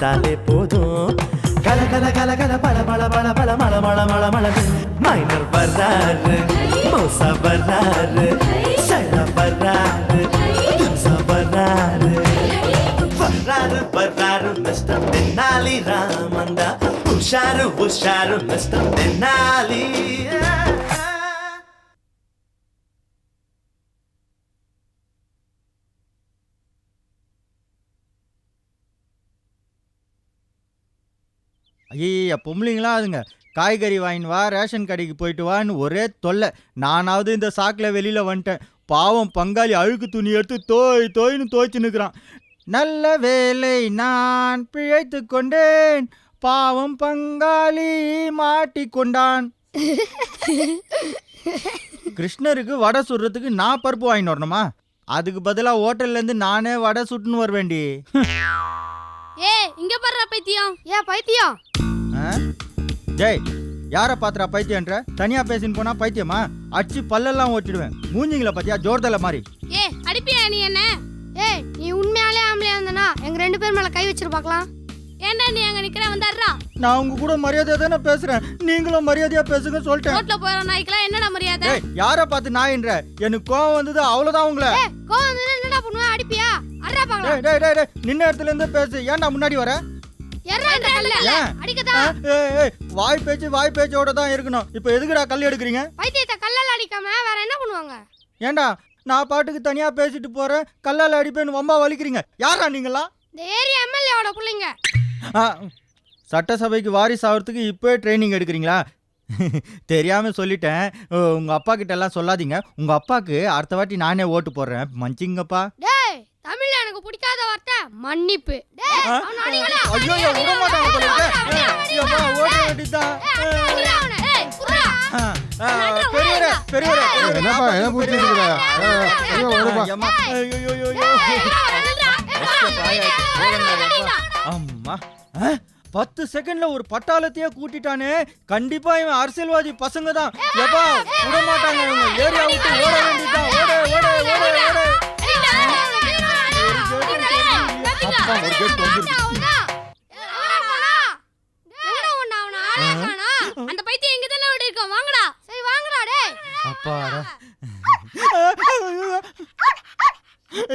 பார்த்தாலே போதும். கல கல கல கல பல பல பல பல மல மல மல மல மைனர் வர்றாரு மோசா வர்றாரு சைலா வர்றாரு திம்சா வர்றாரு. வர்றாரு வர்றாரு மிஸ்டர் தென்னாலி ராமந்தா உஷாரு உஷாரு மிஸ்டர் தென்னாலி. ஐயா பொம்பளைங்களா அதுங்க காய்கறி வாங்கின்னு வா ரேஷன் கடைக்கு போயிட்டு வான்னு ஒரே தொல்லை. நானாவது இந்த சாக்கில் வெளியில் வந்துட்டேன். பாவம் பங்காளி அழுக்கு துணி எடுத்து தோய் தோய்னு துவைச்சு நிற்கிறான் நல்ல வேலை நான் பிழைத்து கொண்டேன். பாவம் பங்காளி மாட்டிக்கொண்டான் கிருஷ்ணருக்கு வடை சுடுறதுக்கு நான் பருப்பு வாங்கிட்டு வரணுமா? அதுக்கு பதிலாக ஹோட்டல்லேருந்து நானே வடை சுட்டுன்னு வர வேண்டி ஏ இங்க பாரு பைத்தியம். ஏன் பைத்தியம். ஆ? டேய் யாரை பாத்துறா பைத்தியன்ற தனியா பேசின்னு போனா பைத்தியமா? அடிச்சு பல்லெல்லாம் ஓட்டிடுவேன். மூஞ்சிங்கள பாத்தியா ஜோர்தல மாதிரி ஏ அடிப்பியா நீ என்ன? ஏய் நீ உண்மையாலே ஆம்பளையா இருந்தனா எங்க ரெண்டு பேர் மேல கை வச்சிரு பார்க்கலாம் ஏன்டா நீ அங்க நிக்கிற? வந்தாடுறா நான் உங்க கூட மரியாதையா தானே பேசுறேன். நீங்களும் மரியாதையா பேசுங்க சொல்லிட்டேன். ரோட்ல போற நாய்க்கெல்லாம் என்னடா மரியாதை? டேய் யாரை பார்த்து நாயின்ற? எனக்கு கோவம் வந்தது அவ்வளவுதான் உங்களை. ஏய் கோவம் வந்தா என்னடா பண்ணுவ? அடிப்பியா? அறா பார்க்கலாம் டேய் டேய் டேய் நின்ன இடத்துல இருந்து பேசு. ஏன்டா முன்னாடி வர? வாய் பேச்சு வாய் பேச்சோட தான் இருக்கணும். இப்போ எதுக்குடா கல் எடுக்கிறீங்க? பைத்தியத்தை கல்லால அடிக்காம வேற என்ன பண்ணுவாங்க? ஏன்டா நான் பாட்டுக்கு தனியா பேசிட்டு போறேன் கல்லால அடிப்பேன்னு வம்பா வலிக்கிறீங்க. யாரா நீங்களா? ஏரியா எம்எல்ஏவோட புள்ளைங்க. சட்டசபைக்கு வாரிசு ஆகிறதுக்கு இப்போ ட்ரைனிங் எடுக்கிறீங்களா? தெரியாம சொல்லிட்டேன். உங்க அப்பா கிட்ட எல்லாம் சொல்லாதீங்க. உங்க அப்பாக்கு அடுத்த வாட்டி நானே ஓட்டு போடுறேன். தமிழ்ல எனக்கு பிடிக்காத வார்த்தை மன்னிப்பு. ஐயோ ஐயோ, விட மாட்டாங்க போல இருக்கே. பெரியவரே, பெரியவரே. என்னப்பா என்ன பூச்சி ஐயோ ஐயோ, ஐயோ, ஐயோ. அம்மா. ஆ? பத்து செகண்ட்ல ஒரு பட்டாளத்தையே கூட்டிட்டானே. கண்டிப்பா இவன் அரசியல்வாதி பசங்க தான் எப்பா விட மாட்டாங்க இவங்க. ஏரியா விட்டு ஓட வேண்டியதுதான். ஓட ஓட ஓட ஓட. அப்பா ஒரு கேட் வந்துருச்சு அந்த பைத்தியம் எங்க தானே இருக்கோம் வாங்கடா. சரி வாங்கடா டேய். அப்பாடா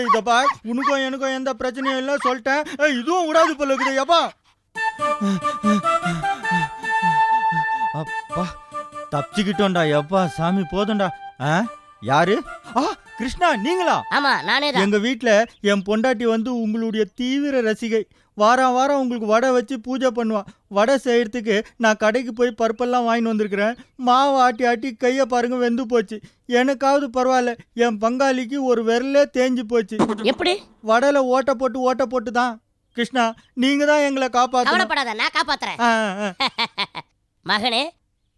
இதப்பா உனக்கும் எனக்கும் எந்த பிரச்சனையும் இல்லை சொல்லிட்டேன். இதுவும் விடாது போல இருக்குது எப்பா அப்பா தப்பிச்சுக்கிட்டோம்டா எப்பா சாமி போதும்டா. ஆ? யாரு? ஆ கிருஷ்ணா நீங்களா? ஆமா நானே தான் எங்க வீட்ல என் பொண்டாட்டி வந்து உங்களுடைய தீவிர ரசிகை. வாரம் வாரம் உங்களுக்கு வடை வச்சு பூஜை பண்ணுவா. வடை செய்யறதுக்கு நான் கடைக்கு போய் பருப்பெல்லாம் வாங்கிட்டு வந்திருக்கிறேன். மாவு ஆட்டி ஆட்டி கையை பாருங்க வெந்து போச்சு. எனக்காவது பரவாயில்ல என் பங்காளிக்கு ஒரு விரலே தேஞ்சு போச்சு. எப்படி? வடையில ஓட்டை போட்டு ஓட்டை போட்டு தான். கிருஷ்ணா நீங்க தான் எங்களை கவலைப்படாத நான் காப்பாத்துறேன். மகனே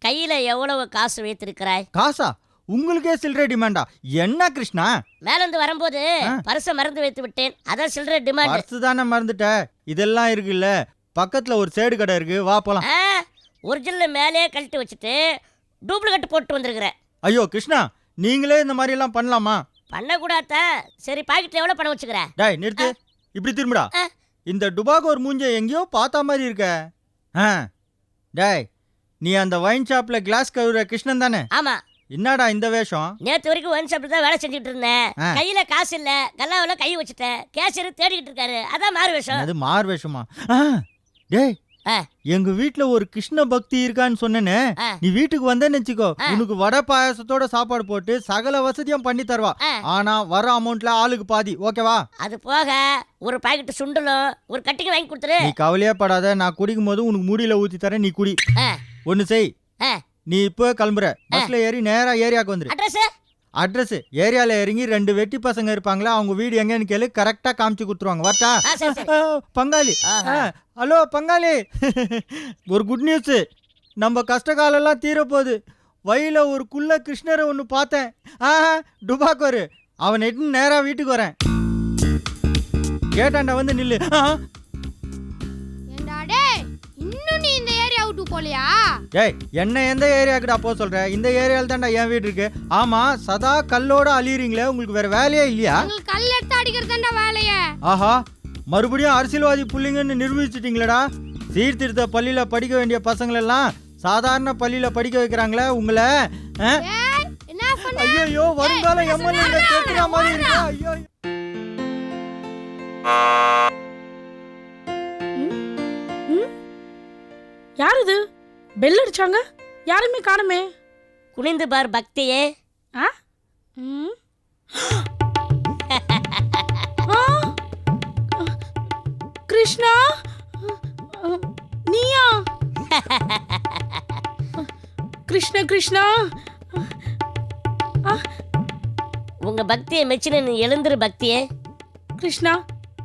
கையில எவ்வளவு காசு வைத்திருக்கிறாய்? காசா? உங்களுக்கே சில்லறை டிமாண்டா? என்ன கிருஷ்ணா? மேல இருந்து வரும்போது. பரிசை மறந்து வைத்து விட்டேன். அதான் சில்லறை டிமாண்ட். பர்ஸ் தானே மறந்துட்ட? இதெல்லாம் இருக்குல்ல. பக்கத்துல ஒரு சேடு கடை இருக்கு. வா போலாம். ஒரிஜினல் மேலே கழட்டி வச்சுட்டு டூப்ளிகேட் போட்டு வந்திருக்கிறேன். ஐயோ கிருஷ்ணா நீங்களே இந்த மாதிரி எல்லாம் பண்ணலாமா? பண்ணக்கூடாத? சரி பாக்கெட்ல எவ்வளவு பணம் வச்சுக்கிற டேய் நிறுத்து. இப்படி திரும்புடா. இந்த டுபாகோர் மூஞ்ச எங்கேயோ பார்த்த மாதிரி இருக்க. ஆ. டேய் நீ அந்த வைன் ஷாப்ல கிளாஸ் கழுவுற கிருஷ்ணன் தானே? ஆமா. என்னடா இந்த வேஷம் நேத்து வரைக்கும் ஒன் ஷாப்ல தான் வேலை செஞ்சுட்டு இருந்தேன். கையில காசு இல்ல கல்லாவில கை வச்சுட்டேன் கேஷியர் தேடிக்கிட்டு இருக்காரு அதான் மாறு விஷயம் அது மார் வேஷமா டேய். எங்க வீட்ல ஒரு கிருஷ்ண பக்தி இருக்கான்னு சொன்னேனே. நீ வீட்டுக்கு வந்தேன்னு வச்சுக்கோ. உனக்கு வடை பாயாசத்தோட சாப்பாடு போட்டு சகல வசதியும் பண்ணி தருவா. ஆனா வர அமௌண்ட்ல ஆளுக்கு பாதி ஓகேவா அது போக ஒரு பாக்கெட் சுண்டலும் ஒரு கட்டிங் வாங்கி கொடுத்துரு நீ கவலையே படாத நான் குடிக்கும் போது உனக்கு முடியில ஊத்தி தரேன் நீ குடி. ஒன்னு செய். நீ இப்போ கிளம்புற. பஸ்ல ஏறி நேரா ஏரியாக்கு வந்துரு. அட்ரஸ்? அட்ரஸ். ஏரியால இறங்கி ரெண்டு வெட்டி பசங்க இருப்பாங்களா அவங்க வீடு எங்கன்னு கேளு கரெக்டா காமிச்சு கொடுத்துருவாங்க. வரட்டா? பங்காளி. ஹலோ பங்காளி. ஒரு குட் நியூஸ் நம்ம கஷ்டகாலெல்லாம் தீரப்போகுது. வழியில ஒரு குள்ள கிருஷ்ணரை ஒன்று பார்த்தேன். ஆ டுபாக்கோரு அவன் எட்டு நேரா வீட்டுக்கு வரேன். கேட்டாண்டா வந்து நில்லு. போலியா? டேய் என்ன எந்த ஏரியாக்குடா போக சொல்ற? இந்த ஏரியால தான்டா என் வீடு இருக்கு. ஆமா சதா கல்லோட அழியறீங்களே உங்களுக்கு வேற வேலையே இல்லையா? உங்களுக்கு கல் எடுத்து அடிக்கிறதாண்டா வேலையே. ஆஹா மறுபடியும் அரசியல்வாதி புள்ளிங்கன்னு நிரூபிச்சிட்டீங்களடா. சீர்திருத்த பள்ளியில படிக்க வேண்டிய பசங்களெல்லாம் சாதாரண பள்ளியில படிக்க வைக்கிறாங்களே உங்களை? ஏய் ஐயோ வருங்கால எம்எல்ஏ கேட்கிற மாதிரி இருக்கா? ஐயோ யார் இது பெல் அடிச்சாங்க? யாருமே காணுமே. குனிந்து பார் பக்தியே. ஆ? ம். கிருஷ்ணா? நீயா? கிருஷ்ண கிருஷ்ணா? உங்க பக்தியை மெச்சின நீ எழுந்துரு பக்தியே. கிருஷ்ணா?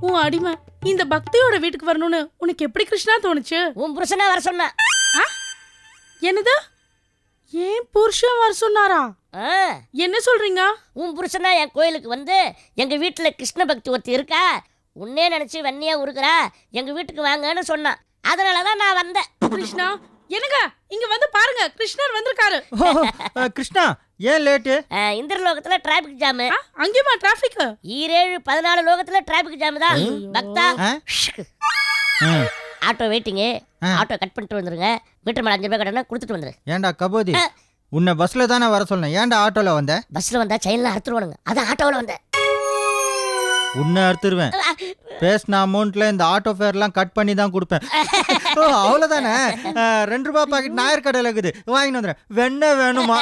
உன் அடிமை இந்த பக்தியோட வீட்டுக்கு வரணும்னு உனக்கு எப்படி கிருஷ்ணா தோணுச்சு? உன் புருஷனா வர சொன்னா. என்னது? ஏன் புருஷன் வர சொன்னாரா? ஆ, என்ன சொல்றீங்க? உன் புருஷனா என் கோயிலுக்கு வந்து எங்க வீட்டுல கிருஷ்ண பக்தி ஒருத்தி இருக்கா? உன்னே நினைச்சு வெண்ணையா உருக்குறா? எங்க வீட்டுக்கு வாங்கன்னு சொன்னான். அதனாலதான் நான் வந்தேன். கிருஷ்ணா என்னங்க? இங்க வந்து பாருங்க கிருஷ்ணர் வந்திருக்காரு. கிருஷ்ணா ஏன் லேட்டு? ஆ, இந்திரலோகத்துல டிராபிக் ஜாமு அங்கேயுமா டிராபிக் ஈரேழு பதினாலு லோகத்துல டிராபிக் ஜாம் தான். பக்தா. Auto waiting. ஆட்டோ கட் பண்ணிட்டு வந்துருங்க. மீட்டர் மேல அஞ்சு ரூபாய் கடனை கொடுத்துட்டு வந்துரு. ஏன்டா கபோதி? உன்னை பஸ்ல தானே வர சொன்னேன். ஏன்டா ஆட்டோல வந்த? பஸ்ல வந்தா செயின்ல அறுத்துருவானுங்க. அதான் ஆட்டோவில் வந்தேன். உன்னை அறுத்துருவேன். பேசின அமௌண்ட்ல இந்த ஆட்டோ ஃபேர்லாம் கட் பண்ணி தான் கொடுப்பேன். ஓ அவ்வளோதானே ரெண்டு ரூபாய் பாக்கெட் நாயர் கடையில் இருக்குது. வாங்கிட்டு வந்துடுறேன் வெண்ணெய் வேணுமா?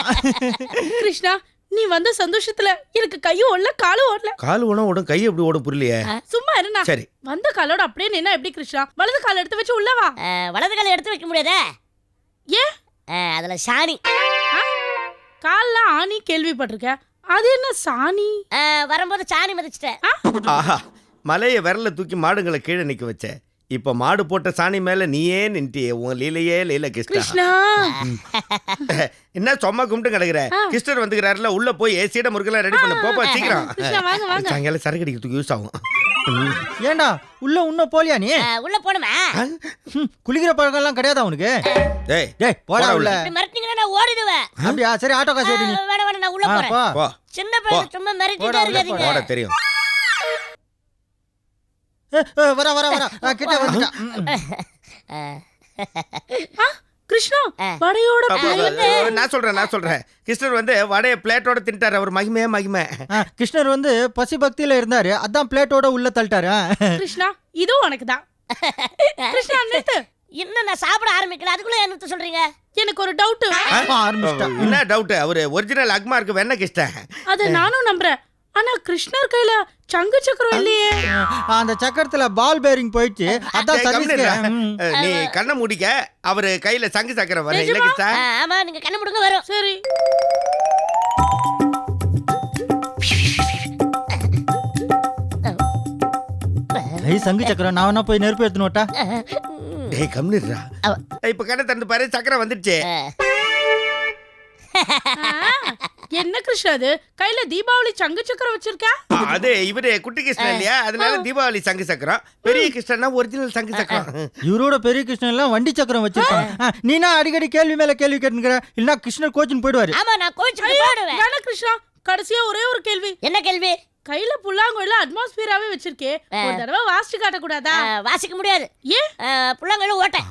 கிருஷ்ணா நீ வந்த சந்தோஷத்துல எனக்கு கையும் ஓடல காலும் ஓடல. கால் ஓடும் ஓடும் கை எப்படி ஓடும் புரியலையே? சும்மா இருந்தா சரி. வந்த காலோட அப்படியே நின்னா எப்படி கிருஷ்ணா? வலது கால் எடுத்து வச்சு உள்ள வா. வலது காலை எடுத்து வைக்க முடியாதே? ஏன்? ஆ, அதுல சாணி கால்ல ஆணி கேள்விப்பட்டிருக்க அது என்ன சாணி? வரும்போது சாணி மிதிச்சிட்டேன். ஆஹா மலையை விரல தூக்கி மாடுங்களை கீழே நிக்க வச்ச. இப்ப மாடு போட்ட சாணி மேல நீயே நின்ட்டியே உன் லீலையே லீல கிருஷ்ணா. கிருஷ்ணா. என்ன சும்மா கும்பிட்டு கிடக்குற? கிருஷ்ணர் வந்துக்கிறாருல உள்ள போய் ஏசியோட முருகெல்லாம் ரெடி பண்ண போப்பா சீக்கிரம். கிருஷ்ணா வாங்க வாங்க. சாயங்காலம் சரக்கு அடிக்கிறதுக்கு யூஸ் ஆகும். ஏண்டா உள்ள இன்னும் போலியா நீ? உள்ள போணுமா? குளிக்கிற பழக்கம் எல்லாம் கிடையாதா உனக்கு? டேய் டேய் போடா உள்ள. இப்படி மிரட்டினீங்கன்னா நான் ஓடிடுவேன். அப்படியா? சரி ஆட்டோ காசு ஆ, எடு நீ. வேணாம் வேணாம் நான் உள்ள போறேன். சின்ன பையன் சும்மா மிரட்டிட்டே இருக்காதீங்க. போட தெரியும். வரா வரா வரா. கிட்ட வந்துட்டா. ம், ம். ஆ, ஆ, கிருஷ்ணா. வடையோட. நான் சொல்றேன் நான் சொல்றேன். கிருஷ்ணர் வந்து வடைய பிளேட்டோட தின்ட்டாரு. அவர் மகிமே மகிமை. கிருஷ்ணர் வந்து பசி பக்தியில இருந்தாரு. அதான் பிளேட்டோட உள்ள தள்ளிட்டாரு. கிருஷ்ணா இதுவும் உனக்கு தான் கிருஷ்ணா நிறுத்து. இன்னும் நான் சாப்பிட ஆரம்பிக்கல. அதுக்குள்ள என்ன சொல்றீங்க? எனக்கு ஒரு டவுட் என்ன டவுட் அவரு ஒரிஜினல் அக்மார்க்கு வெண்ண கிருஷ்ணன் அத நானும் நம்புறேன். ஆனா கிருஷ்ணர் கையில சங்கு சக்கரம் இல்லையே. அந்த சக்கரத்துல பால் பேரிங் போயிடுச்சு. அதான். நீ கண்ணை முடிக்க. அவரு கையில சங்கு சக்கரம் வர இல்ல ஆமா நீங்க கண்ணு முடுங்க வரும். சரி. சங்கு சக்கரம் நான் வேணா போய் நெருப்பு எடுத்துன்னு? டேய் கம்னிடுறா இப்ப கண்ணை திறந்து பாரு சக்கரம் வந்துடுச்சு. ஆ, என்ன கிருஷ்ணா அது? கையில தீபாவளி சங்கு சக்கரம் வச்சிருக்க? ஆ, அது இவரு குட்டி கிருஷ்ணன் இல்லையா? அதனால தீபாவளி சங்கு சக்கரம். பெரிய கிருஷ்ணன்னா ஒரிஜினல் சங்கு சக்கரம். இவரோட பெரிய கிருஷ்ணன் எல்லாம் வண்டி சக்கரம் வச்சிருக்காங்க நீனா அடிக்கடி கேள்வி மேல கேள்வி கேட்டுக்கிற இல்லனா கிருஷ்ணர் கோச்சின்னு போயிடுவாரு. ஆமா நான் கிருஷ்ணா கடைசியா ஒரே ஒரு கேள்வி. என்ன கேள்வி? கையில புல்லாங்குழல அட்மாஸ்பியராவே வச்சிருக்கே. ஒரு தடவை வாசிச்சு காட்ட கூடாதா ஆ, வாசிக்க முடியாது. ஏன்? புள்ளங்களும் ஓட்டை.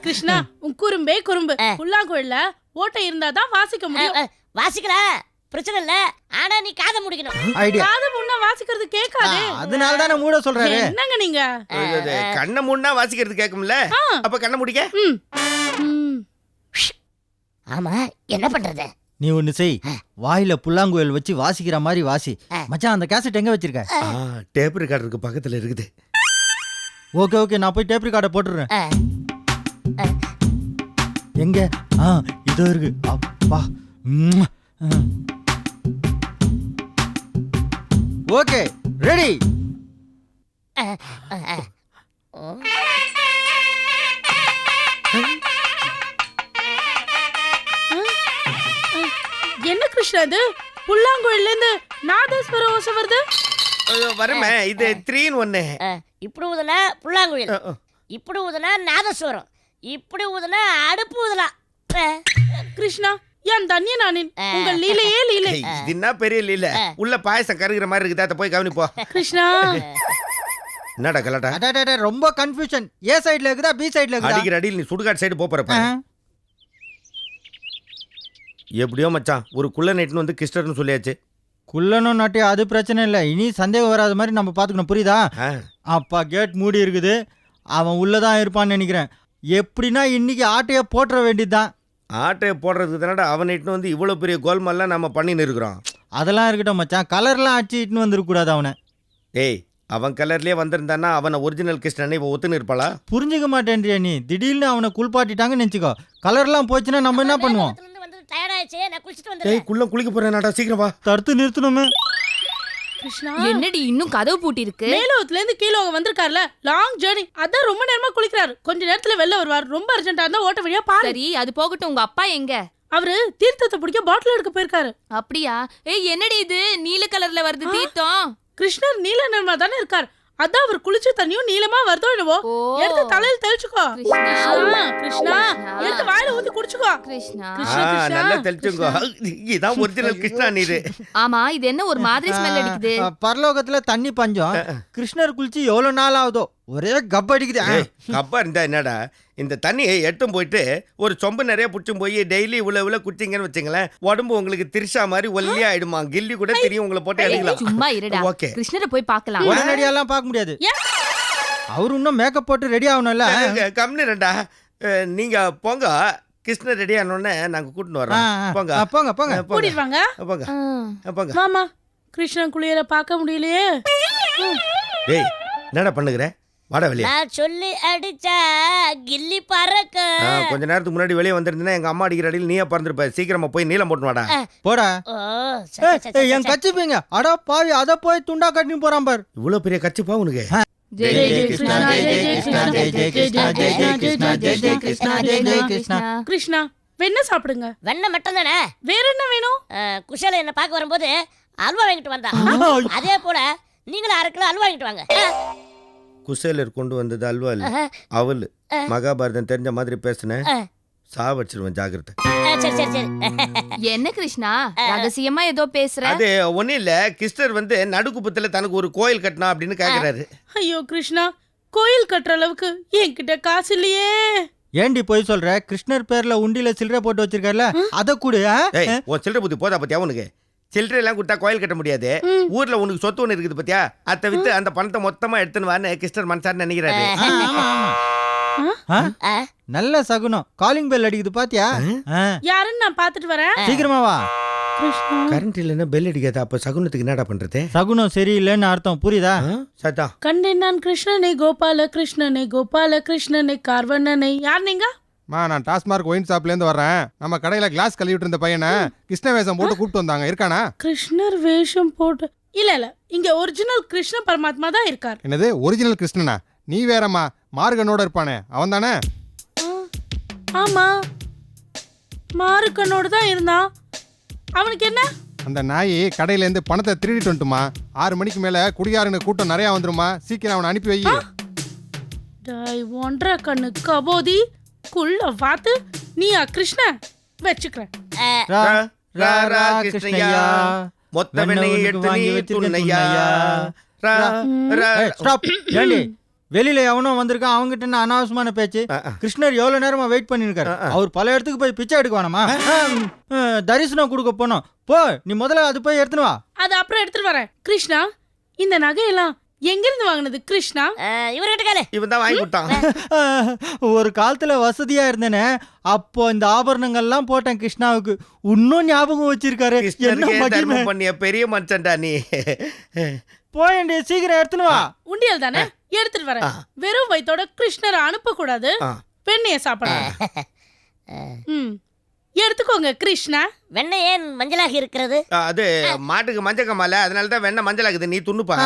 கிருஷ்ணா உன் குறும்பே குறும்பு. புல்லாங்குழல ஓட்டை இருந்தாதான் வாசிக்க முடியும். ஆ, வாசிக்கலாம் பிரச்சனை இல்ல. ஆனா நீ காதை முடிக்கணும். ஐடியா காது முன்ன வாசிக்கிறது கேட்காது. அதனால தானே மூட சொல்றாரு. என்னங்க நீங்க? கண்ணை மூடினா வாசிக்கிறது கேட்கும்ல? அப்ப கண்ணை முடிக்க? ம். ம். ஆமா என்ன பண்றது? நீ ஒண்ணு செய். வாயில புல்லாங்குழல் வச்சு வாசிக்கிற மாதிரி வாசி. மச்சான் அந்த கேசட் எங்க வச்சிருக்க? டேப் ரெக்கார்டருக்கு பக்கத்துல இருக்குது. ஓகே ஓகே நான் போய் டேப் ரெக்கார்டை போட்டுறேன் எங்க? ஆ இதோ இருக்கு. அப்பா. ஓகே ரெடி என்ன கிருஷ்ணா இது? புல்லாங்குழல்ல இருந்து நாதஸ்வர ஓசை வருது? வருமே. இது த்ரீன்னு ஒன்னு இப்படி ஊதுனா புல்லாங்குழல். இப்படி ஊதுனா நாதஸ்வரம். இப்படி ஊதுனா அடுப்பு ஊதலாம் கிருஷ்ணா என் தன்ய நானின் உங்க லீலையே லீலை. இது என்ன பெரிய இல்ல உள்ள பாயசம் கருகிற மாதிரி இருக்குது. அதை போய் கவனிப்போ. கிருஷ்ணா. என்னடா கலாட்டா? ரொம்ப கன்ஃபியூஷன் ஏ சைடுல இருக்குதா பி சைடுல இருக்குதா? அடிக்கிற அடியில் நீ சுடுகாடு சைடு போறப்ப. எப்படியோ மச்சான் ஒரு குள்ள நைட்னு வந்து கிருஷ்ணர்னு சொல்லியாச்சு. குள்ளனும் நாட்டி அது பிரச்சனை இல்லை. இனி சந்தேகம் வராத மாதிரி நம்ம பார்த்துக்கணும். புரியுதா? ஆ, அப்பா கேட் மூடி இருக்குது. அவன் உள்ளதான் இருப்பான்னு நினைக்கிறேன். எப்படின்னா இன்னைக்கு ஆட்டைய போட்டுற வேண்டியதுதான். ஆட்டையை போடுறதுக்கு தானடா அவன் நைட்னு வந்து இவ்வளோ பெரிய கோல்மால்லாம் நம்ம பண்ணின்னு இருக்கிறோம். அதெல்லாம் இருக்கட்டும் மச்சான். கலர்லாம் அடிச்சுட்டு வந்துடக்கூடாது அவனை. ஏய் அவன் கலர்லயே வந்திருந்தானா அவனை ஒரிஜினல் கிருஷ்ணனை இப்போ ஒத்துன்னு இருப்பாளா? புரிஞ்சுக்க மாட்டேன்றியா நீ? திடீர்னு அவனை குளிப்பாட்டிட்டாங்கன்னு நினச்சிக்கோ. கலர்லாம் போச்சுன்னா நம்ம என்ன பண்ணுவோம்? மேலத்துல வந்து tired ஆயிடுச்சு நான் குளிச்சுட்டு ஏய் குள்ள குளிக்க போறேனாடா சீக்கிரம் வா. தடுத்து நிறுத்தணுமே. கிருஷ்ணா? என்னடி இன்னும் கதவு பூட்டி இருக்கு மேலோகத்துல இருந்து கீழே வந்திருக்காருல லாங் ஜேர்னி அதான் ரொம்ப நேரமா குளிக்கிறாரு. கொஞ்ச நேரத்துல வெளில வருவார். ரொம்ப அர்ஜென்ட்டா இருந்தா ஓட்ட வழியா பாரு. சரி அது போகட்டும் உங்க அப்பா எங்க? அவரு தீர்த்தத்தை பிடிக்க பாட்டில் எடுக்க போயிருக்காரு. அப்படியா? ஏய் என்னடி இது? நீல கலர்ல வருது தீர்த்தம். கிருஷ்ணர் நீல நிறமா தானே இருக்கார். அதான் அவர் குளிச்ச தண்ணியும் நீலமா வருதோ என்னவோ? எடுத்து தலையில தெளிச்சுக்கோ. கிருஷ்ணா. எடுத்து வாயில ஊத்தி குடிச்சுக்கோ. கிருஷ்ணா. நல்லா தெளிச்சுங்கோ இதான் ஒரிஜினல் கிருஷ்ணா நீரு ஆமா இது என்ன ஒரு மாதிரி ஸ்மெல் அடிக்குது? பரலோகத்துல தண்ணி பஞ்சம். கிருஷ்ணர் குளிச்சு எவ்வளவு நாள் ஆகுதோ? ஒரே கப் அடிக்குது. கப்பா இருந்தா என்னடா? இந்த தண்ணியை எட்டும் போயிட்டு ஒரு சொம்பு நிறைய புடிச்சும் போய் டெய்லி இவ்வளவு இவ்வளவு குடிச்சிங்கன்னு வச்சுங்களேன் உடம்பு உங்களுக்கு திரிஷா மாதிரி ஒல்லியா ஆயிடுமா கில்லி கூட தெரியும் உங்களை போட்டு அடிக்கலாம் சும்மா இருடா. ஓகே. கிருஷ்ணரை போய் பார்க்கலாம். உடனடியாலாம் பார்க்க முடியாது? அவர் இன்னும் மேக்கப் போட்டு ரெடி ஆகணும்ல? கம்னு ரெண்டா நீங்க போங்க. கிருஷ்ணர் ரெடி ஆனோடனே நாங்க கூட்டின்னு ஆ, வரோம். போங்க. போங்க போங்க. போங்க. கூட்டிட்டு வாங்க. போங்க. போங்க. மாமா கிருஷ்ணன் குளியல பார்க்க முடியலையே. டேய் என்னடா பண்ணுகிற? வாடா வெளியே நான் சொல்லி அடிச்சா கில்லி பறக்க கொஞ்ச நேரத்துக்கு முன்னாடி வெளியே வந்திருந்தீங்கன்னா எங்க அம்மா அடிக்கிற அடியில் நீயே பறந்துருப்ப சீக்கிரமா போய் நீளம் போட்டு வாடா போடா என். கச்சிப்பீங்க அட பாவி அத போய் துண்டா கட்டின்னு போறான் பார் இவ்வளவு பெரிய கச்சிப்பா உனக்கு ஜெய் ஜெய் கிருஷ்ணா ஜெய் ஜெய் கிருஷ்ணா ஜெய் ஜெய் கிருஷ்ணா ஜெய் ஜெய் கிருஷ்ணா ஜெய் ஜெய் கிருஷ்ணா ஜெய் ஜெய் கிருஷ்ணா கிருஷ்ணா வெண்ணெய் சாப்பிடுங்க வெண்ணெய் மட்டும் தானே வேற என்ன வேணும் குஷால என்ன பார்க்க வரும்போது அல்வா வாங்கிட்டு வந்தான் அதே போல நீங்களும் அரை கிலோ அல்வா வாங்கிட்டு வாங்க குசேலர் கொண்டு வந்தது அல்வா இல்ல. அவள். மகாபாரதம் தெரிஞ்ச மாதிரி பேசுனேன். சாவடிச்சிருவேன் ஜாக்கிரதை. ஆ, சரி சரி சரி. என்ன கிருஷ்ணா? ரகசியமா ஏதோ பேசுற? அது ஒண்ணும் இல்ல. கிருஷ்ணர் வந்து நடுக்குப்பத்துல தனக்கு ஒரு கோயில் கட்டணும் அப்படின்னு கேக்குறாரு. ஐயோ கிருஷ்ணா. கோயில் கட்டுற அளவுக்கு என்கிட்ட காசு இல்லையே. ஏண்டி போய் சொல்ற? கிருஷ்ணர் பேர்ல உண்டியில சில்லறை போட்டு வச்சிருக்காருல. அத கூட உன் சில்லறை புத்தி போதா பத்தியா உனக்கு சில்லறை எல்லாம் கொடுத்தா கோயில் கட்ட முடியாது. ஊர்ல உனக்கு சொத்து ஒண்ணு இருக்குது பத்தியா? அத்தை வித்து அந்த பணத்தை மொத்தமா எடுத்துன்னு வான்னு கிருஷ்ணர் மனசார் நினைக்கிறாரு. நல்ல சகுனம். காலிங் பெல் அடிக்குது பாத்தியா? யாருன்னு நான் பார்த்துட்டு வரேன். சீக்கிரமா வா. கிருஷ்ணா. கரண்ட் இல்லைன்னா பெல் அடிக்காது? அப்ப சகுனத்துக்கு என்னடா பண்றது? சகுனம் சரியில்லைன்னு அர்த்தம். புரியுதா? சத்தா கண்டேன் நான் கிருஷ்ணனை கோபால கிருஷ்ணனை கோபால கிருஷ்ணனை கார்வண்ணனை யார் நீங்க? மா நான் டாஸ்மார்க் ஒயின் ஷாப்லேருந்து வர்றேன். நம்ம கடையில் கிளாஸ் கழுவிட்டு இருந்த பையனை கிருஷ்ண வேஷம் போட்டு கூப்பிட்டு வந்தாங்க. இருக்கானா? கிருஷ்ணர் வேஷம் போட்டு இல்ல இல்ல. இங்க ஒரிஜினல் கிருஷ்ண பரமாத்மா தான் இருக்கார். என்னது? ஒரிஜினல் கிருஷ்ணனா? நீ வேறம்மா. மார்கனோட இருப்பானே. அவன் தானே? ஆமா. மாறுக்கண்ணோடு தான் இருந்தான். அவனுக்கு என்ன? அந்த நாய் கடையிலேருந்து பணத்தை திருடிட்டு வந்துட்டுமா. ஆறு மணிக்கு மேலே குடியாருன்னு கூட்டம் நிறையா வந்துருமா. சீக்கிரம் அவனை அனுப்பி வை. டாய் ஒன்றரை கண்ணு கபோதி. குள்ள பார்த்து நீயா கிருஷ்ண வச்சுக்கிறேன். ஆ, ரா, ரா, ரா, கிருஷ்ணய்யா. மொத்த வெண்ணையை எடுத்து நீ துண்ணையா. வெளியில எவனோ வந்திருக்கான் அவங்கிட்ட என்ன அனாவசியமான பேச்சு. கிருஷ்ணர் எவ்வளவு நேரமா வெயிட் பண்ணிருக்காரு. அவர் பல இடத்துக்கு போய் பிச்சை எடுக்க வேணாமா? தரிசனம் கொடுக்க போனோம். போ நீ முதல்ல அது போய் எடுத்துன்னு வா. அது அப்புறம் எடுத்துட்டு வரேன். கிருஷ்ணா இந்த நகையெல்லாம் எங்கிருந்து வாங்கினது? கிருஷ்ணா? இவர்கிட்ட கேளு. இவன் தான் வாங்கி கொடுத்தான். ஒரு காலத்துல வசதியா இருந்தேனே அப்போ இந்த ஆபரணங்கள்லாம் போட்டேன் கிருஷ்ணாவுக்கு. இன்னும் ஞாபகம் வச்சிருக்காரு. என்ன பண்ணிய பெரிய மனுஷன்டா நீ? போயண்டி சீக்கிரம் எடுத்துன்னு வா. உண்டியல் தானே? எடுத்துட்டு வரேன். வெறும் வயித்தோட கிருஷ்ணரை அனுப்ப கூடாது ஆ. பெண்ணைய சாப்பிடலாம் ம். எடுத்துக்கோங்க கிருஷ்ணா. வெண்ணெய் ஏன் மஞ்சளாகி இருக்கிறது? அது மாட்டுக்கு மஞ்சள் கம்மால அதனால தான் வெண்ணெய் மஞ்சள் ஆகுது நீ துண்ணுப்பா.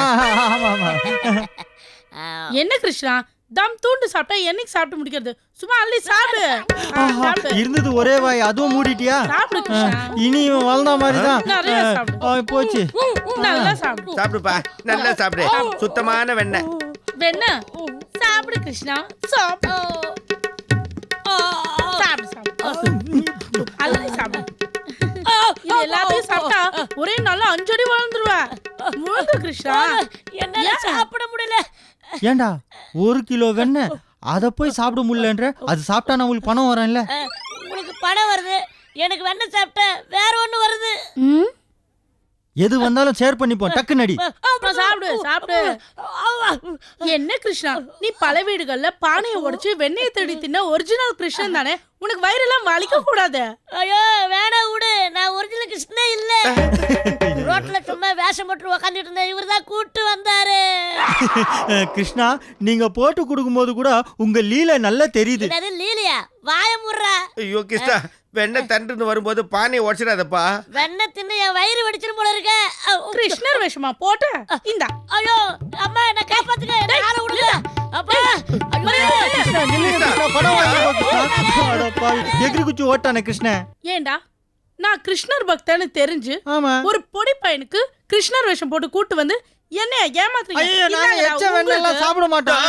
என்ன கிருஷ்ணா தம் தூண்டு சாப்பிட்டா என்னைக்கு சாப்பிட்டு முடிக்கிறது? சும்மா அள்ளி சாப்பிடு. இருந்தது ஒரே வாய் அதுவும் மூடிட்டியா? சாப்பிடு கிருஷ்ணா. இனி இவன் வளர்ந்த மாதிரி தான். போச்சு. நல்லா சாப்பிடு. சாப்பிடுப்பா நல்லா சாப்பிடு. சுத்தமான வெண்ணெய். வெண்ண சாப்பிடு கிருஷ்ணா. சாப்பிடு. சாப்பிடு சாப்பிடு சாப்பிடு இது எல்லாத்தையும் சாப்பிட்டா ஒரே நாள்ல அஞ்சடி வளர்ந்துருவ. முழுங்க கிருஷ்ணா. என்னால சாப்பிட முடியல. ஏண்டா? ஒரு கிலோ வெண்ணெய். அதை போய் சாப்பிட முடியலன்ற? அது சாப்பிட்டா நம்மளுக்கு பணம் வரும்ல? ஆ, உங்களுக்கு பணம் வருது. எனக்கு வெண்ணெய் சாப்பிட்டேன் வேற ஒண்ணு வருது. ம்? எது வந்தாலும் ஷேர் பண்ணிப்போம். டக்கு நடி அப்புறம் சாப்பிடு சாப்பிடு. என்ன கிருஷ்ணா? நீ பல வீடுகள்ல பானையை உடைச்சு வெண்ணெயை தேடி தின்ன ஒரிஜினல் கிருஷ்ணன் தானே? உனக்கு வயிறெல்லாம் வலிக்க கூடாது. ஐயோ வேணாம் விடு. நான் ஒரிஜினல் கிருஷ்ணே இல்ல. ரோட்ல சும்மா வேஷம் போட்டு உக்காந்துட்டு இருந்தேன். இவர் தான் கூட்டு வந்தாரு. கிருஷ்ணா நீங்க போட்டு கொடுக்கும்போது கூட உங்க லீலை நல்லா தெரியுது. என்னது லீலையா? வாய முடுறா. ஐயோ கிருஷ்ணா வெண்ணெய் தண்டுன்னு வரும்போது பானையை உடச்சிடாதப்பா. வெண்ணெய் தின்னு என் வயிறு வெடிச்சிரும் போல இருக்க. கிருஷ்ணர் விஷமா போட்ட இந்தா. ஐயோ அம்மா என்ன காப்பாத்துங்க என்ன ஆள விடுங்க. அப்பா எகிரி குச்சி ஓட்டானே ஏண்டா? நான் கிருஷ்ணர் பக்தன்னு தெரிஞ்சு ஆமா. ஒரு பொடி பையனுக்கு கிருஷ்ணர் வேஷம் போட்டு கூட்டு வந்து என்னைய ஏமாத்துறீங்க. சாப்பிட மாட்டோம்.